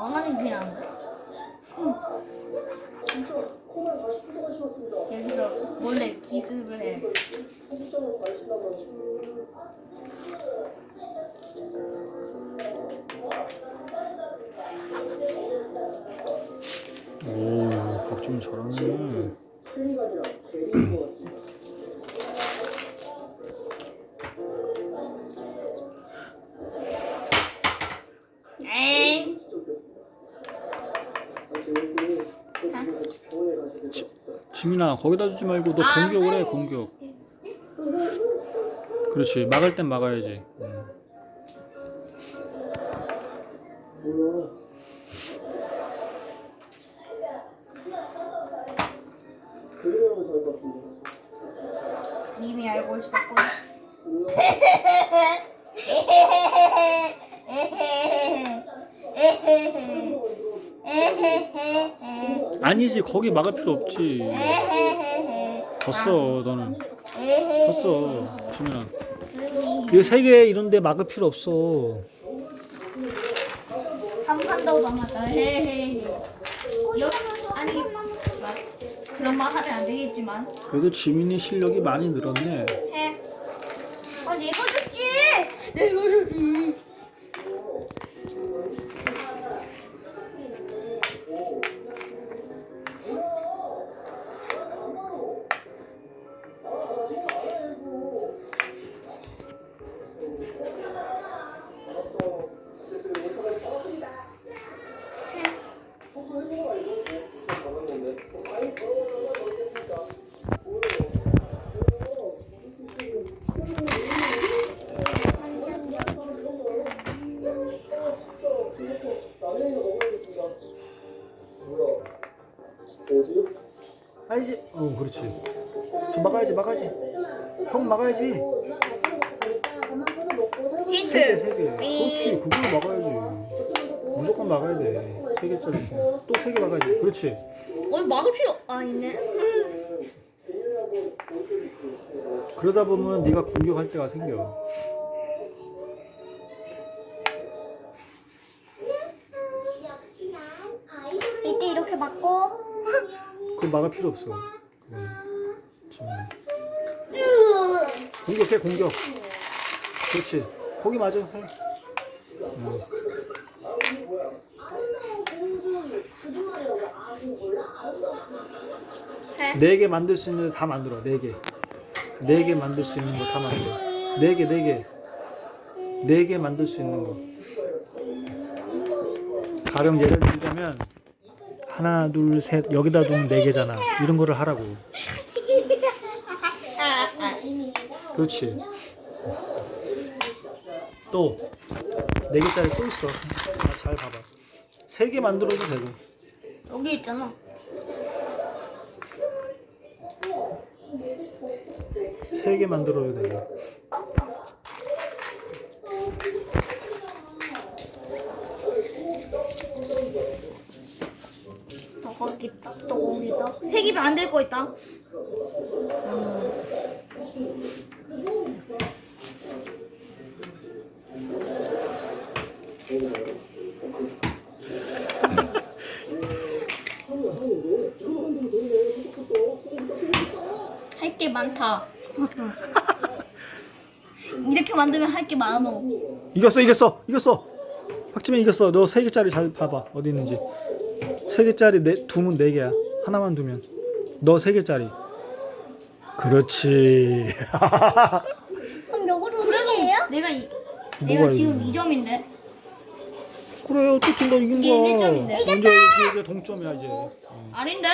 망하는 게 나는 여기서 몰래 기습을 해. 오, 밥 좀 잘하네. 지민아, 거기다 주지 말고 너 공격을 해, 공격. 그렇지, 막을 땐 막아야지. 음. 것 같은데. 이미 알고 있었고. 뭐야? 아니지, 거기 막을 필요 없지. 졌어, 너는. 졌어, 지민아. 이거 세개 이런데 막을 필요 없어. 한 판 더 남았다. 헤헤헤. 여- 아니 그런 말 하면 안 되겠지만. 그래도 지민이 실력이 많이 늘었네. 해. 어 내가 줬지. 내가 줬지. 아니지. 어, 그렇지. 좀 막아야지, 막아야지. 형 막아야지. 세 개. 세 개. 그렇지, 그걸 막아야지. 무조건 막아야 돼. 세 개짜리 있으면. 또세개 막아야지. 그렇지. 어 막을 필요 아 있네. 그러다 보면 네가 공격할 때가 생겨. 이때 이렇게 맞고. 그거 막을 필요 없어. 음. 공격해, 공격. 그렇지. 거기 맞아. 해. 네 개 만들 수 있는 거다 만들어. 네 개. 네 개 만들 수 있는 거 다 만들어. 네 개, 네 개. 네 개 만들 수 있는 거. 가령 예를 들자면 하나, 둘, 셋 여기다 두면 네 개잖아. 이런 거를 하라고. 그렇지. 또 네 개짜리 또 있어. 아, 잘 봐봐. 세 개 만들어도 되고. 여기 있잖아. 세개 만들어야 있다. 또 거기 있다. 세개 만들 거 있다. 할 게 많다. 이렇게 만들면 할 게 많어. 이겼어 이겼어 이겼어. 박지민 이겼어. 너 세 개짜리 잘 봐봐. 어디 있는지. 세 개짜리 네, 두면 네 개야. 하나만 두면. 너 세 개짜리. 그렇지. 그럼 요거도 그래도 내가 이, 내가 뭐가 지금 이거? 2점인데. 그래 어쨌든 너 이긴 이게 거야. 일 점인데. 이제 이제 동점이야 이제. 아닌데?